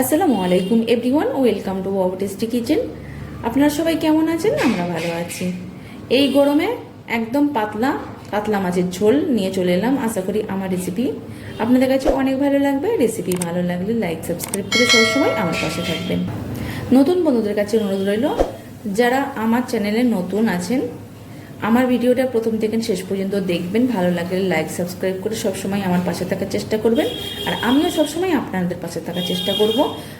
আসসালামু আলাইকুম everyone, welcome to wow tasty kitchen. আপনারা সবাই কেমন আছেন? আমরা ভালো আছি। এই গরমে একদম পাতলা কাতলা মাছের ঝোল নিয়ে চলে এলাম। আশা করি আমার রেসিপি আপনাদের কাছে অনেক ভালো লাগবে। রেসিপি ভালো লাগলে লাইক সাবস্ক্রাইব করে সবসময় আমার পাশে থাকবেন। নতুন বন্ধুদের কাছে অনুরোধ রইল, যারা আমার চ্যানেলে নতুন আছেন আমার ভিডিওটা প্রথম থেকে শেষ পর্যন্ত দেখবেন। ভালো লাগলে লাইক সাবস্ক্রাইব করে সবসময় আমার পাশে থাকার চেষ্টা করবেন। আর আমিও সবসময় আপনাদের পাশে থাকার চেষ্টা করব।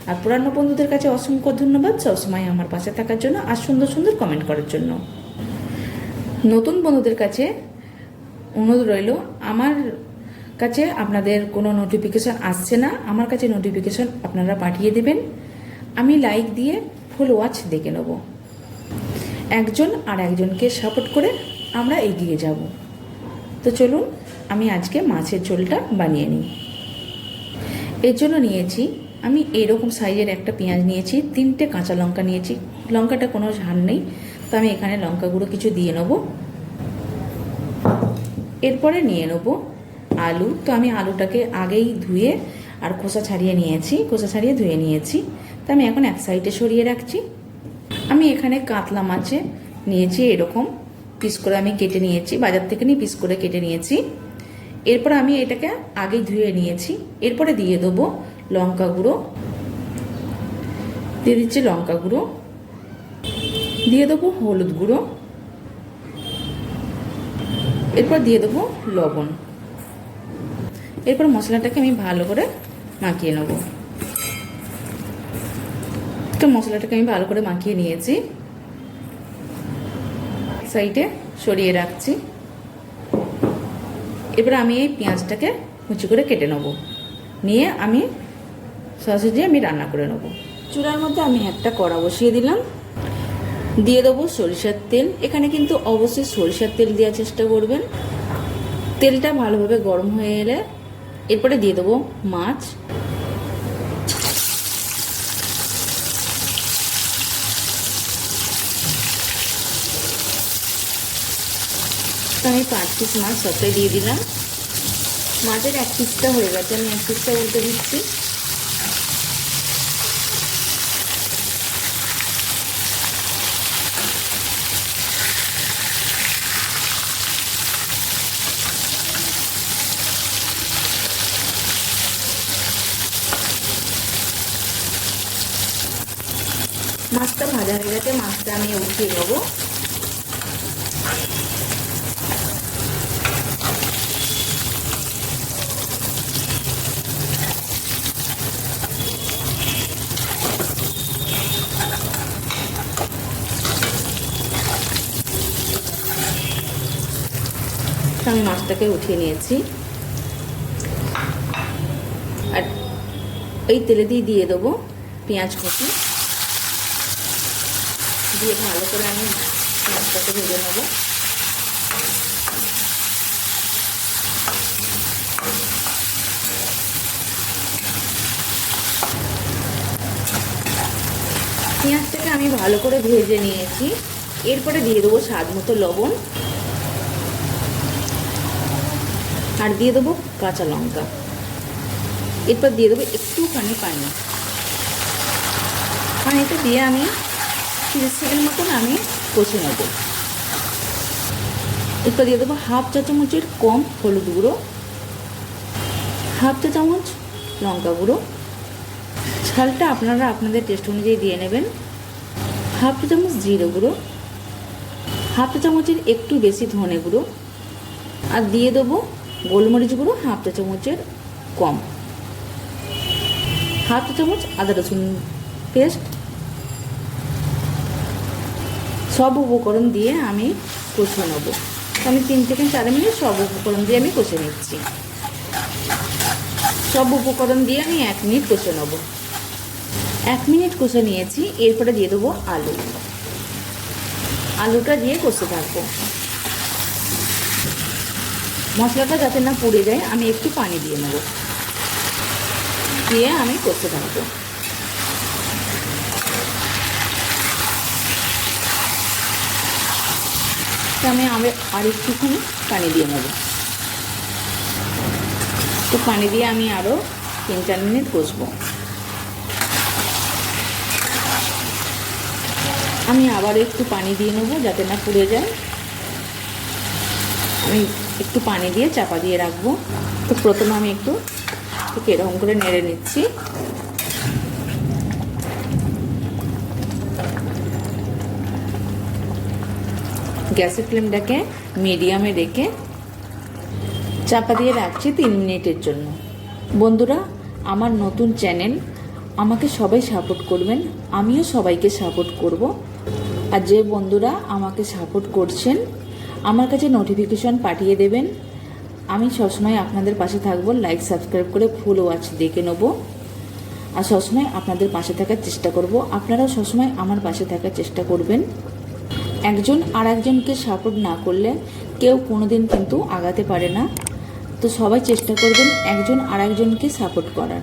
আর পুরানো বন্ধুদের কাছে অসংখ্য ধন্যবাদ সবসময় আমার পাশে থাকার জন্য আর সুন্দর সুন্দর কমেন্ট করার জন্য। নতুন বন্ধুদের কাছে অনুরোধ রইল, আমার কাছে আপনাদের কোনো নোটিফিকেশান আসছে না, আমার কাছে নোটিফিকেশান আপনারা পাঠিয়ে দেবেন। আমি লাইক দিয়ে ফুল ওয়াচ দেখে নেব। একজন আর একজনকে সাপোর্ট করে আমরা এগিয়ে যাব। তো চলুন, আমি আজকে মাছের ঝোলটা বানিয়ে নিই। এর জন্য নিয়েছি, আমি এরকম সাইজের একটা পেঁয়াজ নিয়েছি, তিনটে কাঁচা লঙ্কা নিয়েছি। লঙ্কাটা কোনো ঝাল নেই, তো আমি এখানে লঙ্কা গুঁড়ো কিছু দিয়ে নেব। এরপরে নিয়ে নেব আলু। তো আমি আলুটাকে আগেই ধুয়ে আর খোসা ছাড়িয়ে নিয়েছি, খোসা ছাড়িয়ে ধুয়ে নিয়েছি। তো আমি এখন এক সাইডে সরিয়ে রাখছি। আমি এখানে কাতলা মাছে নিয়েছি এরকম পিস করে আমি কেটে নিয়েছি, বাজার থেকে নিয়ে পিস করে কেটে নিয়েছি। এরপর আমি এটাকে আগেই ধুয়ে নিয়েছি, এরপরে দিয়ে দেবো লঙ্কা গুঁড়ো, দিয়ে দিচ্ছি লঙ্কা গুঁড়ো, দিয়ে দেবো হলুদ গুঁড়ো, এরপর দিয়ে দেবো লবণ। এরপর মশলাটাকে আমি ভালো করে মাখিয়ে নেব। তো মশলাটাকে আমি ভালো করে মাখিয়ে নিয়েছি। সাইডে সরিয়ে রাখছি। এবার আমি এই পেঁয়াজটাকে কুচি করে কেটে নেব। নিয়ে আমি সহজে আমি রান্না করে নেব। চুলার মধ্যে আমি একটা কড়া বসিয়ে দিলাম। দিয়ে দেবো সরিষার তেল। এখানে কিন্তু অবশ্যই সরিষার তেল দেওয়ার চেষ্টা করবেন। তেলটা ভালোভাবে গরম হয়ে এলে এরপরে দিয়ে দেবো মাছ। আমি পাঁচ পিস মাছ সবটাই দিয়ে দিলাম। মাছের এক পিসটা হয়ে গেছে, আমি এক পিসটা উল্টে দিচ্ছি। মাছটা ভাজা হয়ে গেছে, মাছটা আমি উঠিয়ে নেব। আমি মাছটাকে উঠিয়ে নিয়েছি। আর এই তেলে দিয়ে দিয়ে দেবো পেঁয়াজ কুচি। দিয়ে ভালো করে আমি মাছটাকে ভেজে নেব। পেঁয়াজটাকে আমি ভালো করে ভেজে নিয়েছি। এরপরে দিয়ে দেবো স্বাদ মতো লবণ। আর দিয়ে দেবো কাঁচা লঙ্কা। এরপর দিয়ে দেবো একটুখানি পানি। পানিটা দিয়ে আমি তিরিশ সেকেন্ড মতন আমি কষে নেব। এরপর দিয়ে দেবো হাফ চা চামচের কম হলুদ গুঁড়ো, হাফ চা চামচ লঙ্কা গুঁড়ো। ঝালটা আপনারা আপনাদের টেস্ট অনুযায়ী দিয়ে নেবেন। হাফ চা চামচ জিরে গুঁড়ো, হাফ চা চামচের একটু বেশি ধনে গুঁড়ো। আর দিয়ে দেবো গোলমরিচ গুঁড়ো, হাফ চা চামচের কম। হাফ চা চামচ আদা রসুন পেস্ট। সব উপকরণ দিয়ে আমি কষে নেব। আমি তিন থেকে চার মিনিট সব উপকরণ দিয়ে আমি কষে নিচ্ছি। সব উপকরণ দিয়ে আমি এক মিনিট কষে নেব। এক মিনিট কষে নিয়েছি, এরপরে দিয়ে দেবো আলু। আলুটা দিয়ে কষে থাকব। মশলাটা যাতে না পুড়ে যায়, আমি একটু পানি দিয়ে নেব। দিয়ে আমি করতে থাকব। আমি আর একটুখানি পানি দিয়ে নেব। তো পানি দিয়ে আমি আরও তিন চার মিনিট কষব। আমি আবার একটু পানি দিয়ে নেব যাতে না পুড়ে যায়। আমি একটু পানি দিয়ে চাপা দিয়ে রাখব। তো প্রথমে আমি একটু এরকম করে নেড়ে নিচ্ছি। গ্যাসের ফ্লেমটাকে মিডিয়ামে রেখে চাপা দিয়ে রাখছি তিন মিনিটের জন্য। বন্ধুরা, আমার নতুন চ্যানেল, আমাকে সবাই সাপোর্ট করবেন, আমিও সবাইকে সাপোর্ট করব। আর যে বন্ধুরা আমাকে সাপোর্ট করছেন আমার কাছে নোটিফিকেশন পাঠিয়ে দেবেন। আমি সবসময় আপনাদের পাশে থাকব লাইক সাবস্ক্রাইব করে ফুল ওয়াচ দেখে নেব। আর সবসময় আপনাদের পাশে থাকার চেষ্টা করব। আপনারাও সবসময় আমার পাশে থাকার চেষ্টা করবেন। একজন আর একজনকে সাপোর্ট না করলে কেউ কোনোদিন কিন্তু আগাতে পারে না। তো সবাই চেষ্টা করবেন একজন আর একজনকে সাপোর্ট করার।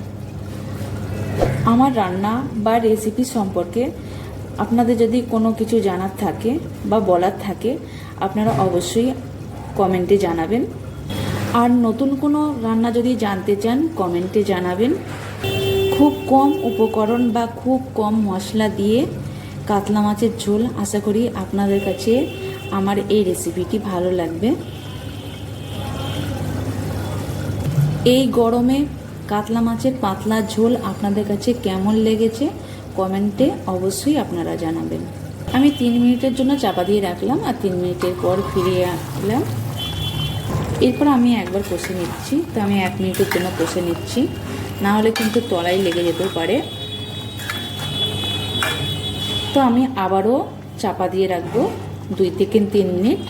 আমার রান্না বা রেসিপি সম্পর্কে আপনাদের যদি কোনো কিছু জানার থাকে বা বলার থাকে, আপনারা অবশ্যই কমেন্টে জানাবেন। আর নতুন কোনো রান্না যদি জানতে চান, কমেন্টে জানাবেন। খুব কম উপকরণ বা খুব কম মশলা দিয়ে কাতলা মাছের ঝোল আশা করি আপনাদের কাছে আমার এই রেসিপিটি ভালো লাগবে। এই গরমে কাতলা মাছের পাতলা ঝোল আপনাদের কাছে কেমন লেগেছে কমেন্টে অবশ্যই আপনারা জানাবেন। আমি তিন মিনিটের জন্য চাপা দিয়ে রাখলাম আর তিন মিনিটের পর ফিরে আসলাম এরপর আমি একবার কষে নিচ্ছি। তো আমি এক মিনিটের জন্য কষে নিচ্ছি। না হলে কিন্তু তলায় লেগে যেতেও পারে। তো আমি আবারও চাপা দিয়ে রাখব। দুই থেকে তিন মিনিট।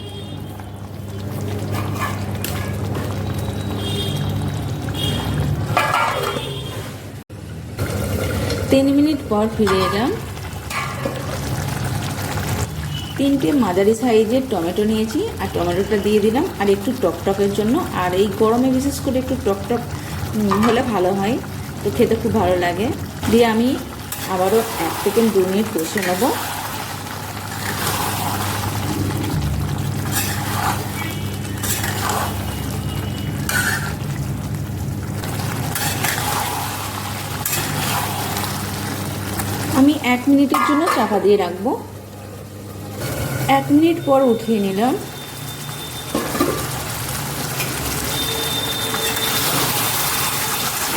তিন মিনিট পর ফিরে এলাম। তিনটে মাঝারি সাইজের টমেটো নিয়েছি, আর টমেটোটা দিয়ে দিলাম, আর একটু টকটকের জন্য। আর এই গরমে বিশেষ করে একটু টকটক হলে ভালো হয়, তো খেতে খুব ভালো লাগে। দিয়ে আমি আবারও এক থেকে দু মিনিট কষে নেব আমি এক মিনিটের জন্য চাপা দিয়ে রাখব। এক মিনিট পর উঠিয়ে নিলাম।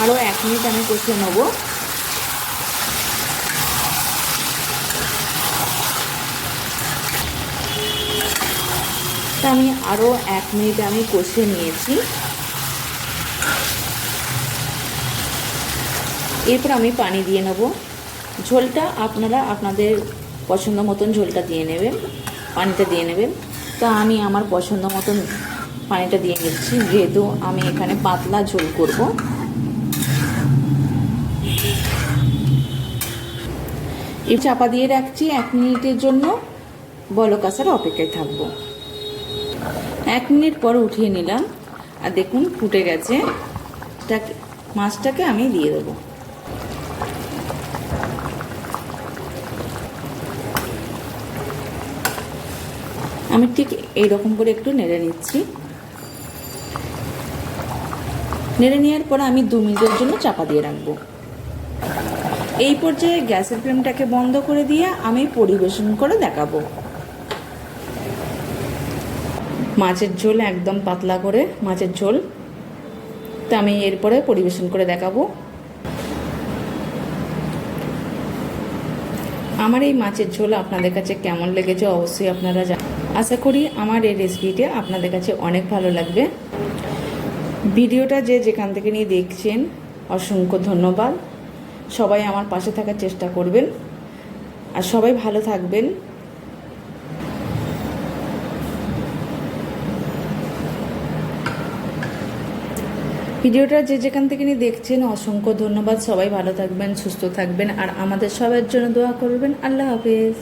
আরও এক মিনিট আমি কষে নেব। আমি আরও এক মিনিট আমি কষে নিয়েছি। এরপর আমি পানি দিয়ে নেব। ঝোলটা আপনারা আপনাদের পছন্দ মতন ঝোলটা দিয়ে নেবেন, পানিটা দিয়ে নেবেন। তা আমি আমার পছন্দ মতন পানিটা দিয়ে নিচ্ছি, যেহেতু আমি এখানে পাতলা ঝোল করব। এই চাপা দিয়ে রাখছি এক মিনিটের জন্য বলক আসার অপেক্ষায় থাকব। এক মিনিট পর উঠিয়ে নিলাম, আর দেখুন ফুটে গেছে। মাছটাকে আমি দিয়ে দেবো। আমি ঠিক এইরকম করে একটু নেড়ে নিচ্ছি। নেড়ে নেওয়ার পর আমি দু মিনিটের জন্য চাপা দিয়ে রাখব। এই পর্যায়ে গ্যাসের ফ্লেমটাকে বন্ধ করে দিয়ে আমি পরিবেশন করে দেখাবো। মাছের ঝোল একদম পাতলা করে, মাছের ঝোল। তো আমি এরপরে পরিবেশন করে দেখাবো। আমার এই মাছের ঝোল আপনাদের কাছে কেমন লেগেছে অবশ্যই আপনারা জান আশা করি আমার এই রেসিপিটা আপনাদের কাছে অনেক ভালো লাগবে। ভিডিওটা যে যেখান থেকে নিয়ে দেখছেন, অসংখ্য ধন্যবাদ। সবাই আমার পাশে থাকার চেষ্টা করবেন। আর সবাই ভালো থাকবেন। ভিডিওটা যে যেখান থেকে নিয়ে দেখছেন, অসংখ্য ধন্যবাদ। সবাই ভালো থাকবেন, সুস্থ থাকবেন, আর আমাদের সবার জন্য দোয়া করবেন। আল্লাহ হাফেজ।